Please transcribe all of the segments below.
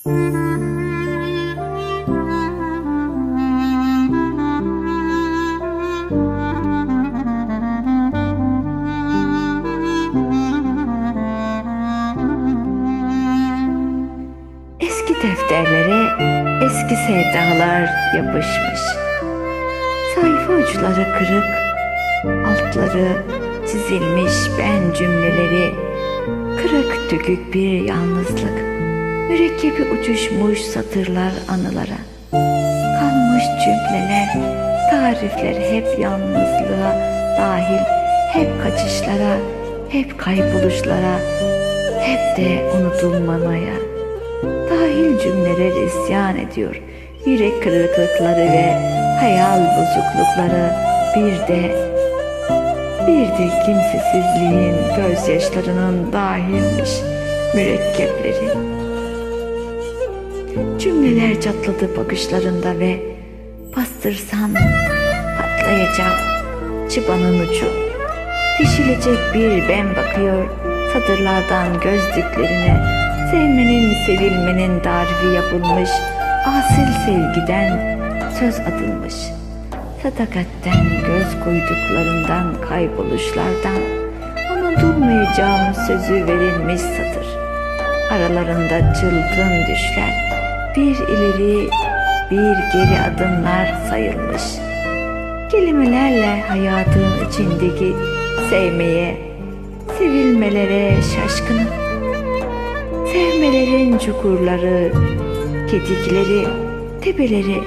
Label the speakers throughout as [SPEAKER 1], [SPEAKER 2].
[SPEAKER 1] Eski defterlere eski sevdalar yapışmış. Sayfa uçları kırık, altları çizilmiş ben cümleleri, kırık dökük bir yalnızlık, mürekkebi uçuşmuş satırlar anılara, kalmış cümleler, tarifler hep yalnızlığa dahil, hep kaçışlara, hep kayboluşlara, hep de unutulmamaya. Dahil cümleler isyan ediyor. Yürek kırıklıkları ve hayal bozuklukları bir de bir de kimsesizliğin gözyaşlarının dahilmiş mürekkepleri. Cümleler çatladı bakışlarında ve bastırsan patlayacak çıbanın ucu. Dişilecek bir ben bakıyor satırlardan gözlüklerine. Sevmenin sevilmenin tarifi yapılmış, asil sevgiden söz atılmış. Sadakatten göz koyduklarından kayboluşlardan unutulmayacağım sözü verilmiş satır. Aralarında çılgın düşler, bir ileri bir geri adımlar sayılmış. Kelimelerle hayatın içindeki sevmeye, sevilmelere şaşkınım. Sevmelerin çukurları, kedikleri, tepeleri,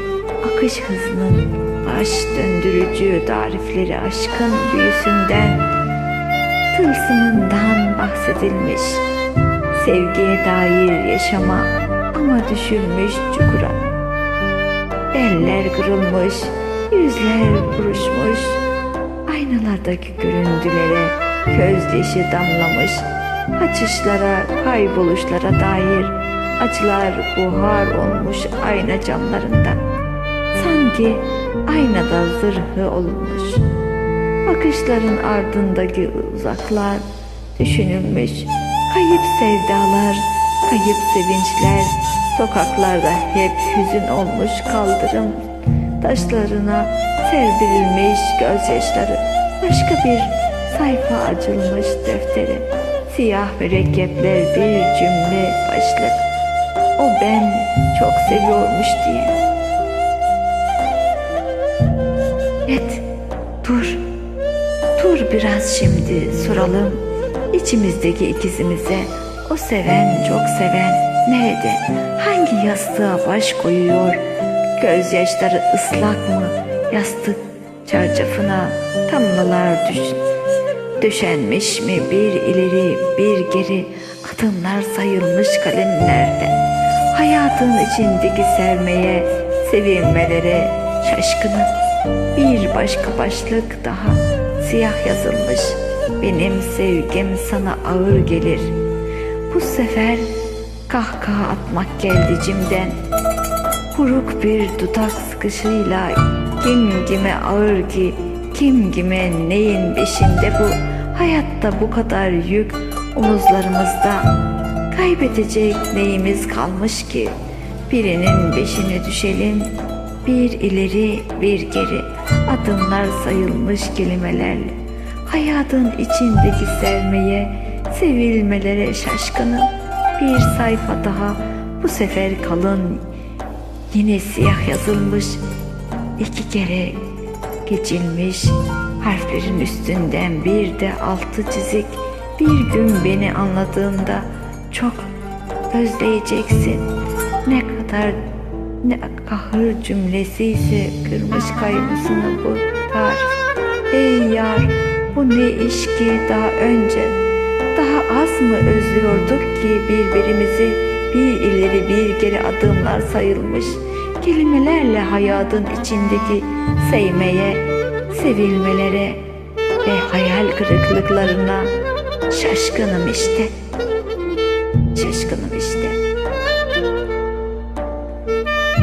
[SPEAKER 1] akış hızının baş döndürücü tarifleri aşkın büyüsünden, tılsımından bahsedilmiş. Sevgiye dair yaşama ama düşülmüş çukura. Eller kırılmış, yüzler buruşmuş, aynalardaki görüntülere gözyaşı damlamış, kaçışlara, kayboluşlara dair acılar buhar olmuş ayna camlarında. Sanki aynada zırhı olunmuş. Bakışların ardındaki uzaklar düşünülmüş. Kayıp sevdalar, kayıp sevinçler, sokaklarda hep hüzün olmuş kaldırım taşlarına serpirilmiş gözyaşları. Başka bir sayfa açılmış defteri. Siyah mürekkepler bir cümle başlık. O ben çok seviyormuş diye. Et, dur. Dur biraz şimdi soralım. İçimizdeki ikizimize o seven çok seven nerede? Hangi yastığa baş koyuyor? Gözyaşları ıslak mı? Yastık çarşafına tamlalar düş döşenmiş mi bir ileri bir geri adımlar sayılmış kalemlerde. Hayatın içindeki sevmeye, sevilmelere şaşkınım. Bir başka başlık daha siyah yazılmış. Benim sevgim sana ağır gelir. Bu sefer kahkaha atmak geldi cimden. Kuruk bir dudak sıkışıyla kim kime ağır ki kim kime neyin beşinde bu? Hayatta bu kadar yük omuzlarımızda kaybedecek neyimiz kalmış ki? Birinin beşine düşelim bir ileri bir geri. Adımlar sayılmış kelimelerle. Hayatın içindeki sevmeye sevilmelere şaşkınım. Bir sayfa daha bu sefer kalın. Yine siyah yazılmış iki kere geçilmiş. Harflerin üstünden bir de altı çizik. Bir gün beni anladığında çok özleyeceksin. Ne kadar ne kahır cümlesi ise kırmış kaygısını bu tarif ey yar bu ne iş ki daha önce daha az mı özlüyorduk ki birbirimizi bir ileri bir geri adımlar sayılmış kelimelerle hayatın içindeki sevmeye, sevilmelere ve hayal kırıklıklarına şaşkınım işte. Şaşkınım işte.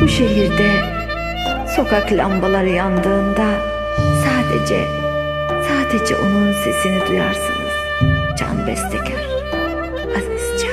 [SPEAKER 1] Bu şehirde sokak lambaları yandığında sadece sadece onun sesini جان بستگر از از